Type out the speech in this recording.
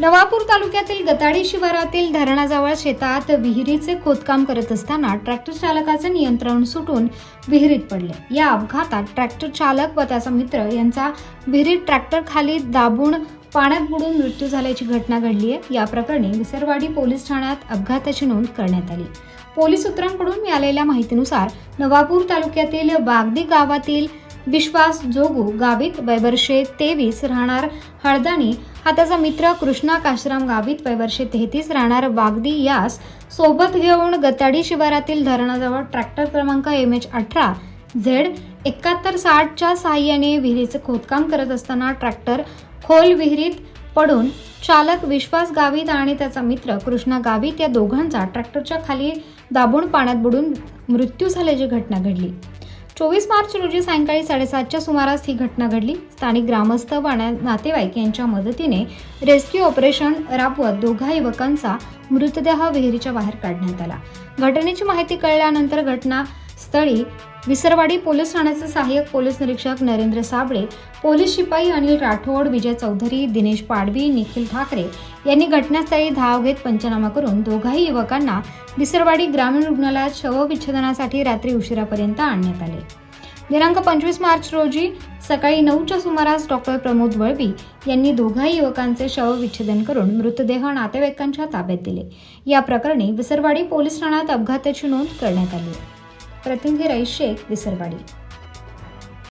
नवापूर तालुक्यातील गताडी शिवारातील धरणाजवळ शेतात विहिरीचे खोदकाम करत असताना ट्रॅक्टर चालकाचे नियंत्रण सुटून विहिरीत पडले. या अपघातात ट्रॅक्टर चालक व त्याचा मित्र यांचा विहिरीत ट्रॅक्टर खाली दाबून पाण्यात बुडून मृत्यू झाल्याची घटना घडली आहे. या प्रकरणी विसरवाडी पोलीस ठाण्यात अपघाताची नोंद करण्यात आली. पोलीस सूत्रांकडून मिळालेल्या माहितीनुसार नवापूर तालुक्यातील बागदी गावातील विश्वास जोगू गावित वैवर्षे तेवीस राहणार हळदाणी हा त्याचा मित्र कृष्णा काशराम गावित वयवर्षे तेहतीस राहणार वागदी यास सोबत घेऊन गताडी शिवारातील धरणाजवळ ट्रॅक्टर क्रमांक एम एच अठरा झेड एकाहत्तर साठच्या सहाय्याने विहिरीचं खोदकाम करत असताना ट्रॅक्टर खोल विहिरीत पडून चालक विश्वास गावित आणि त्याचा मित्र कृष्णा गावित या दोघांचा ट्रॅक्टरच्या खाली दाबून पाण्यात बुडून मृत्यू झाल्याची घटना घडली. चोवीस मार्च रोजी सायंकाळी साडेसातच्या सुमारास ही घटना घडली. स्थानिक ग्रामस्थ व नातेवाईक यांच्या मदतीने रेस्क्यू ऑपरेशन राबवत दोघा युवकांचा मृतदेह विहिरीच्या बाहेर काढण्यात आला. घटनेची माहिती कळल्यानंतर घटना स्थळी विसरवाडी पोलीस ठाण्याचे सहाय्यक पोलीस निरीक्षक नरेंद्र साबळे पोलीस शिपाई अनिल राठोड विजय चौधरी दिनेश पाडवी निखिल ठाकरे यांनी घटनास्थळी धाव घेत पंचनामा करून दोघाही युवकांना विसरवाडी ग्रामीण रुग्णालयात शवविच्छेदनासाठी रात्री उशिरापर्यंत आणण्यात आले. दिनांक पंचवीस मार्च रोजी सकाळी नऊच्या सुमारास डॉक्टर प्रमोद वळवी यांनी दोघाही युवकांचे शवविच्छेदन करून मृतदेह नातेवाईकांच्या ताब्यात दिले. या प्रकरणी विसरवाडी पोलीस ठाण्यात अपघाताची नोंद करण्यात आली. आहे. प्रतिनिधी रईस शेख विसरवाडी.